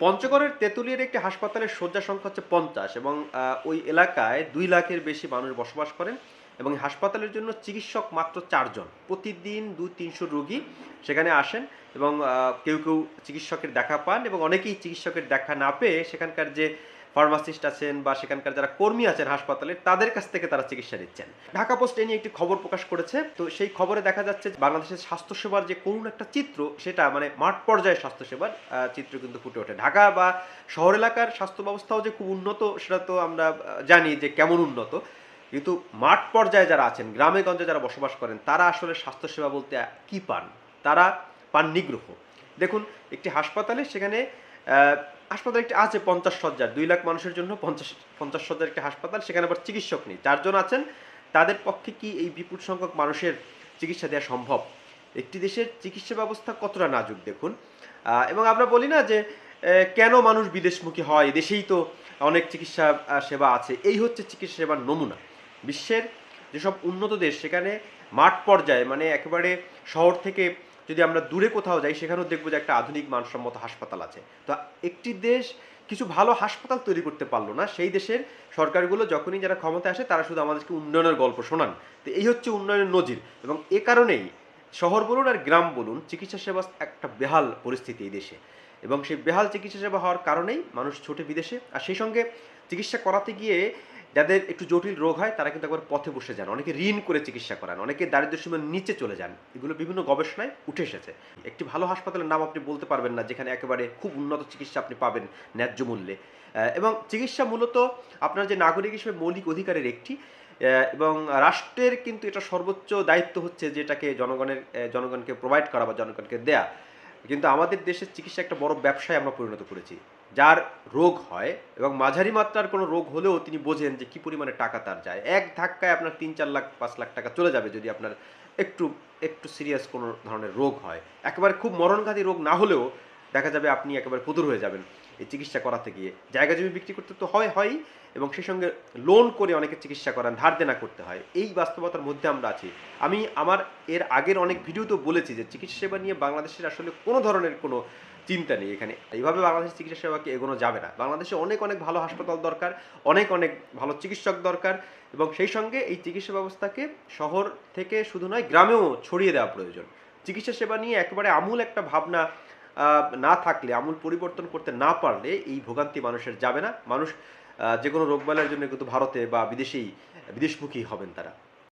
পঞ্চগড়ের তেঁতুলিয়ার একটি হাসপাতালের শয্যা সংখ্যা হচ্ছে পঞ্চাশ এবং ওই এলাকায় দুই লাখের বেশি মানুষ বসবাস করেন এবং হাসপাতালের জন্য চিকিৎসক মাত্র চারজন। প্রতিদিন দু তিনশো রোগী সেখানে আসেন এবং কেউ কেউ চিকিৎসকের দেখা পান এবং অনেকেই চিকিৎসকের দেখা না পেয়ে সেখানকার যে ফার্মাসিস্ট আছেন বা সেখানকার যারা কর্মী আছেন হাসপাতালে, তাদের কাছ থেকে তারা চিকিৎসা নিচ্ছেন। ঢাকা পোস্ট এ নিয়ে একটি খবর প্রকাশ করেছে। তো সেই খবরে দেখা যাচ্ছে বাংলাদেশের স্বাস্থ্যসেবার যে করুণ একটা চিত্র, সেটা মানে মাঠ পর্যায়ে স্বাস্থ্যসেবার চিত্র কিন্তু ফুটে ওঠে। ঢাকা বা শহর এলাকার স্বাস্থ্য ব্যবস্থাও যে খুব উন্নত, সেটা তো আমরা জানি যে কেমন উন্নত। কিন্তু মাঠ পর্যায়ে যারা আছেন, গ্রামে গঞ্জে যারা বসবাস করেন, তারা আসলে স্বাস্থ্যসেবা বলতে কি পান? তারা পান নিগ্রহ। দেখুন, একটি হাসপাতালে সেখানে হাসপাতাল একটি আছে পঞ্চাশ সজ্জার দুই লাখ মানুষের জন্য পঞ্চাশ পঞ্চাশ সজ্জার একটি হাসপাতাল, সেখানে আবার চিকিৎসক নেই। চারজন আছেন, তাদের পক্ষে কি এই বিপুল সংখ্যক মানুষের চিকিৎসা দেওয়া সম্ভব? একটি দেশের চিকিৎসা ব্যবস্থা কতটা নাজুক দেখুন। এবং আমরা বলি না যে কেন মানুষ বিদেশমুখী হয়? দেশেই তো অনেক চিকিৎসা সেবা আছে। এই হচ্ছে চিকিৎসা সেবার নমুনা। বিশ্বের যেসব উন্নত দেশ, সেখানে মাঠ পর্যায়ে মানে একেবারে শহর থেকে যদি আমরা দূরে কোথাও যাই, সেখানেও দেখব যে একটা আধুনিক মানসম্মত হাসপাতাল আছে। তো একটি দেশ কিছু ভালো হাসপাতাল তৈরি করতে পারল না। সেই দেশের সরকারগুলো যখনই যারা ক্ষমতায় আসে, তারা শুধু আমাদেরকে উন্নয়নের গল্প শোনান। তো এই হচ্ছে উন্নয়নের নজির। এবং এ কারণেই শহর বলুন আর গ্রাম বলুন, চিকিৎসা সেবা একটা বেহাল পরিস্থিতি এই দেশে। এবং সেই বেহাল চিকিৎসা সেবা হওয়ার কারণেই মানুষ ছোটে বিদেশে। আর সেই সঙ্গে চিকিৎসা করাতে গিয়ে যাদের একটু জটিল রোগ হয়, তারা কিন্তু একবার পথে বসে যান। অনেকে ঋণ করে চিকিৎসা করান, অনেকে দারিদ্র্য সীমার নিচে চলে যান। এগুলো বিভিন্ন গবেষণায় উঠে এসেছে। একটি ভালো হাসপাতালের নাম আপনি বলতে পারবেন না, যেখানে একেবারে খুব উন্নত চিকিৎসা আপনি পাবেন ন্যায্য মূল্যে। এবং চিকিৎসা মূলত আপনার যে নাগরিক হিসেবে মৌলিক অধিকারের একটি এবং রাষ্ট্রের কিন্তু এটা সর্বোচ্চ দায়িত্ব হচ্ছে যেটাকে জনগণের জনগণকে প্রোভাইড করা বা জনগণকে দেয়া। কিন্তু আমাদের দেশের চিকিৎসা একটা বড় ব্যবসায় আমরা পরিণত করেছি। যার রোগ হয় এবং মাঝারি মাত্রার কোনো রোগ হলেও তিনি বোঝেন যে কী পরিমাণে টাকা তার যায়। এক ধাক্কায় আপনার তিন, চার লাখ, পাঁচ লাখ টাকা চলে যাবে যদি আপনার একটু একটু সিরিয়াস কোনো ধরনের রোগ হয়। একেবারে খুব মরণঘাতী রোগ না হলেও দেখা যাবে আপনি একেবারে পুতুর হয়ে যাবেন এই চিকিৎসা করাতে গিয়ে। জায়গা জমি বিক্রি করতে তো হয় হয়ই এবং সেই সঙ্গে লোন করে অনেকে চিকিৎসা করান, ধার দেনা করতে হয়। এই বাস্তবতার মধ্যে আমরা আছি। আমি আমার এর আগের অনেক ভিডিওতেও বলেছি যে চিকিৎসা সেবা নিয়ে বাংলাদেশের আসলে কোনো ধরনের কোনো চিন্তা নেই এখানে। এইভাবে বাংলাদেশের চিকিৎসা সেবাকে এগোনো যাবে না। বাংলাদেশে অনেক অনেক ভালো হাসপাতাল দরকার, অনেক অনেক ভালো চিকিৎসক দরকার, এবং সেই সঙ্গে এই চিকিৎসা ব্যবস্থাকে শহর থেকে শুধু নয়, গ্রামেও ছড়িয়ে দেওয়া প্রয়োজন। চিকিৎসা সেবা নিয়ে একেবারে আমূল একটা ভাবনা না থাকলে, আমূল পরিবর্তন করতে না পারলে এই ভোগান্তি মানুষের যাবে না। মানুষ যে কোনো রোগবালার জন্য কিন্তু ভারতে বা বিদেশেই, বিদেশমুখী হবেন তারা।